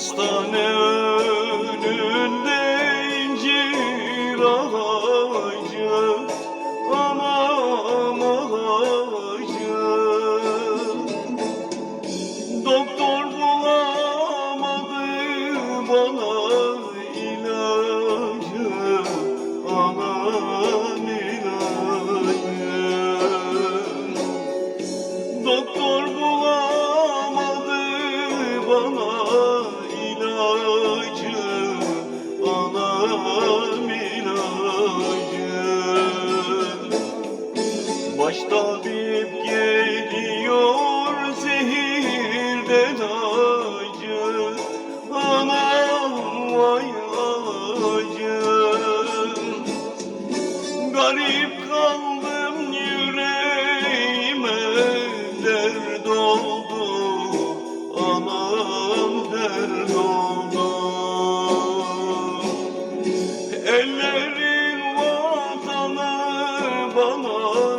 Hastane önünde incir ağacı tabip geliyor zehirden acı. Anam vay acı. Garip kaldım yüreğime dert Anam dert Ellerin vatanı bana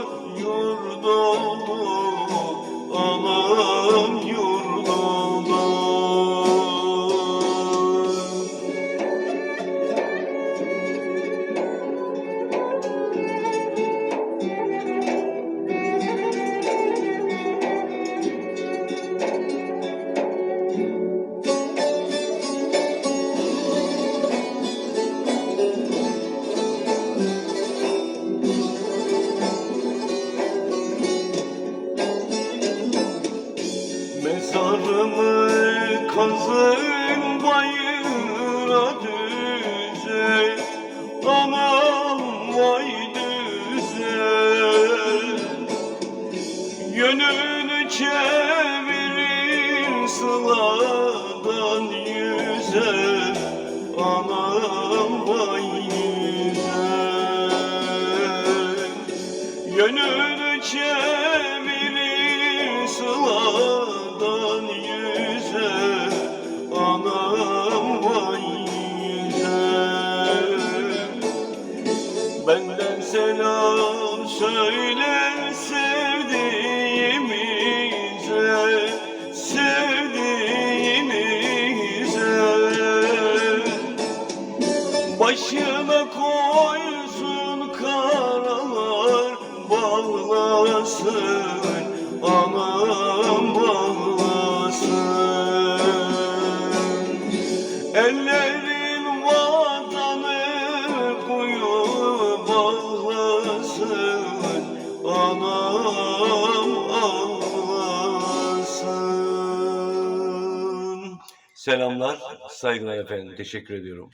Kazın bayıra düzey Aman vay düzey Yönünü çevirin sıladan yüze Aman vay söyle sevdiğimize Sevdiğimize. Başına koysun karalar bağlasın Anam bağlasın Ellerin vatanı kuyu bağlasın Selamlar, saygılar efendim. Teşekkür ediyorum.